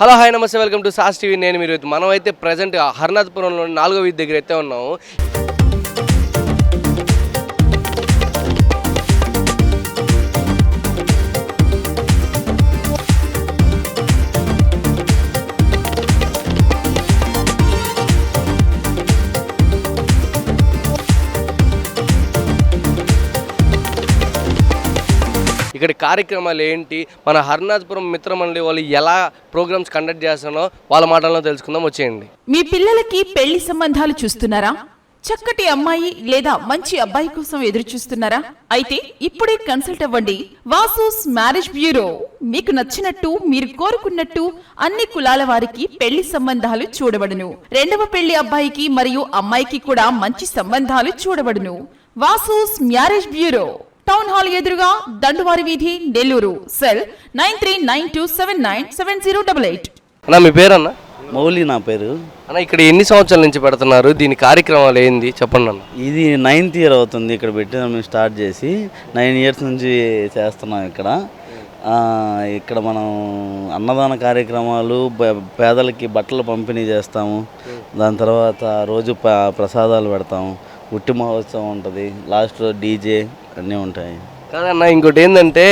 Hello hi నమస్తే welcome to sauce TV. నేను మీరు మనం అయితే ప్రజెంట్ హర్నాథపురంలో నాలుగో వీధి దగ్గర అయితే ఉన్నాము. ఇక్కడ కార్యక్రమాలు ఏంటి? మన హర్నాథపురం మిత్రమండలి వాళ్ళు ఎలా ప్రోగ్రామ్స్ కండక్ట్ చేస్తానో వాళ్ళ మాటల్లో తెలుసుకుందాం. వచ్చేయండి. మీ పిల్లలకి పెళ్ళి సంబంధాలు చూస్తున్నారా? చక్కటి అమ్మాయి లేదా మంచి అబ్బాయి కోసం ఎదురు చూస్తున్నారా అయితే ఇప్పుడే కన్సల్ట్ అవ్వండి. Vasu's marriage bureau. మీకు నచ్చినట్టు మీరు కోరుకున్నట్టు అన్ని కులాల వారికి పెళ్ళి సంబంధాలు చూడబడును. రెండవ పెళ్ళి అబ్బాయికి మరియు అమ్మాయికి కూడా మంచి సంబంధాలు చూడబడును. Vasu's marriage bureau. Town hall ఎదురుగా దండువారి వీధి Nellore. Cell nine three nine two seven nine seven zero double eight. అన్న మీ పేరన్న? మౌలి నా పేరు. అన్న ఇక్కడ ఎన్ని సంవత్సరాల నుంచి పెడుతున్నారు? దీని కార్యక్రమాలు ఏంది? చెప్పండి అన్న. ఇది నైన్త్ ఇయర్ అవుతుంది ఇక్కడ పెట్టి మేము స్టార్ట్ చేసి నైన్ ఇయర్స్ నుంచి చేస్తున్నాం ఇక్కడ. ఆ, ఇక్కడ మనం అన్నదాన కార్యక్రమాలు పే- పేదలకి బట్టలు పంపిణీ చేస్తాము. దాని తర్వాత రోజు ప- ప్రసాదాలు పెడతాము. ఉట్టి మహోత్సవం ఉంటుంది. లాస్ట్ డీజే అన్నీ ఉంటాయి. కాదన్న ఇంకోటి ఏంటంటే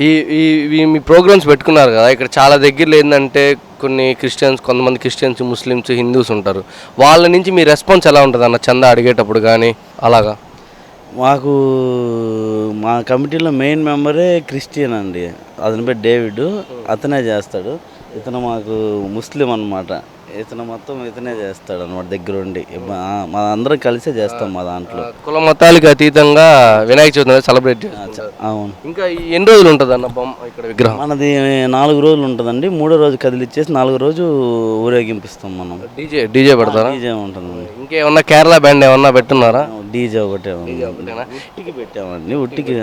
ఈ ఈ ఈ మీ ప్రోగ్రామ్స్ పెట్టుకున్నారు కదా ఇక్కడ చాలా దగ్గరలో ఏంటంటే కొన్ని క్రిస్టియన్స్ కొంతమంది క్రిస్టియన్స్ ముస్లిమ్స్ హిందూస్ ఉంటారు. వాళ్ళ నుంచి మీ రెస్పాన్స్ ఎలా ఉంటుంది అన్న చందా అడిగేటప్పుడు కానీ అలాగా? మాకు మా కమిటీలో మెయిన్ మెంబరే క్రిస్టియన్ అండి. అతని పేరు డేవిడ్. అతనే చేస్తాడు. ఇతను మాకు ముస్లిం అన్నమాట. ఇతను మొత్తం ఇతనే చేస్తాడు అనమాట దగ్గరుండి. మా మా అందరం కలిసే చేస్తాం మా దాంట్లో. కుల మతాలకు అతీతంగా వినాయక చవితి అనేది సెలబ్రేట్ అవును. ఇంకా ఈ ఎన్ని రోజులు ఉంటుంది అన్న బొమ్మ ఇక్కడ విగ్రహం? మనది నాలుగు రోజులు ఉంటుందండి. మూడో రోజు కదిలిచ్చేసి నాలుగు రోజు ఊరేగింపిస్తాం మనం. డీజే డీజే పెడతారా? డీజే ఉంటుందండి. ఇంకేమన్నా కేరళ బ్యాండ్ ఏమన్నా పెట్టున్నారా? డీజే ఒకటే ఉట్టికి పెట్టామండి ఉట్టికి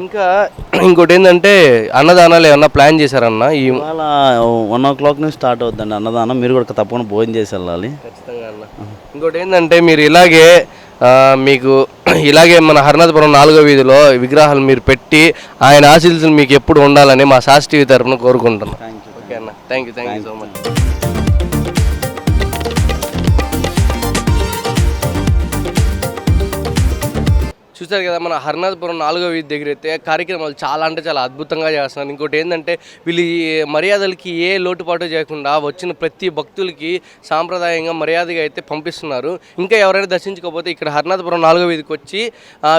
ఇంకా ఇంకోటి ఏంటంటే అన్నదానాలు ఏమన్నా ప్లాన్ చేశారన్న? ఈ ఇవాళ వన్ ఓ క్లాక్ నుంచి స్టార్ట్ అవుతుందండి అన్నదానం. మీరు కూడా తప్పకుండా భోజనం చేసి వెళ్ళాలి. ఖచ్చితంగా అన్న. ఇంకోటి ఏంటంటే మీరు ఇలాగే మీకు ఇలాగే మన హరినాథపురం నాలుగో వీధిలో విగ్రహాలు మీరు పెట్టి ఆయన ఆశీస్సులు మీకు ఎప్పుడు ఉండాలని మా టీవీ తరఫున కోరుకుంటున్నాను ఓకే అన్న. Thank you thank you so much చూస్తారు కదా మన హరినాథపురం నాలుగో వీధి దగ్గర అయితే కార్యక్రమాలు చాలా అంటే చాలా అద్భుతంగా చేస్తున్నారు. ఇంకోటి ఏంటంటే వీళ్ళు ఈ మర్యాదలకి ఏ లోటుపాటు చేయకుండా వచ్చిన ప్రతి భక్తులకి సాంప్రదాయంగా మర్యాదగా అయితే పంపిస్తున్నారు. ఇంకా ఎవరైనా దర్శించకపోతే ఇక్కడ హరినాథపురం నాలుగో వీధికి వచ్చి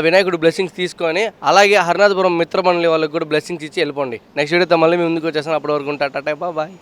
వినాయకుడు బ్లెస్సింగ్స్ తీసుకొని అలాగే హరినాథపురం మిత్రమండలి వాళ్ళకి కూడా బ్లెస్సింగ్స్ ఇచ్చి వెళ్ళిపోండి. నెక్స్ట్ వీడియోతో మళ్ళీ మేము ముందుకు వచ్చేసాను అప్పటి వరకు ఉంటా. Tata bye.